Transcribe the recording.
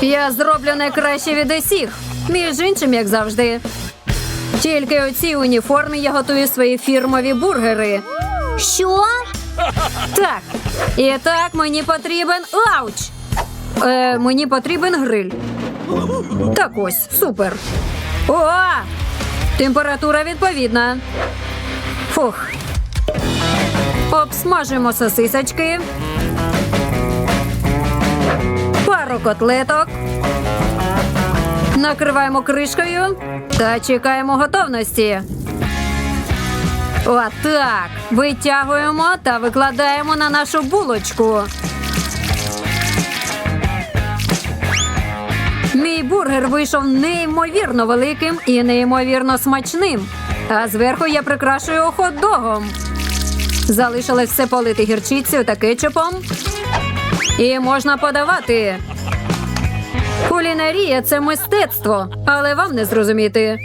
Я зроблю найкраще від усіх. Між іншим, як завжди. Тільки у цій уніформі я готую свої фірмові бургери. Що? Так. І так мені потрібен ауч. Е, мені потрібен гриль. Так ось, супер. О! Температура відповідна. Фух. Обсмажимо сосисочки. Пару котлеток. Накриваємо кришкою та чекаємо готовності. Отак. Витягуємо та викладаємо на нашу булочку. Мій бургер вийшов неймовірно великим і неймовірно смачним. А зверху я прикрашую хот-догом. Залишилось все полити гірчицею та кетчупом. І можна подавати. Кулінарія це мистецтво, але вам не зрозуміти.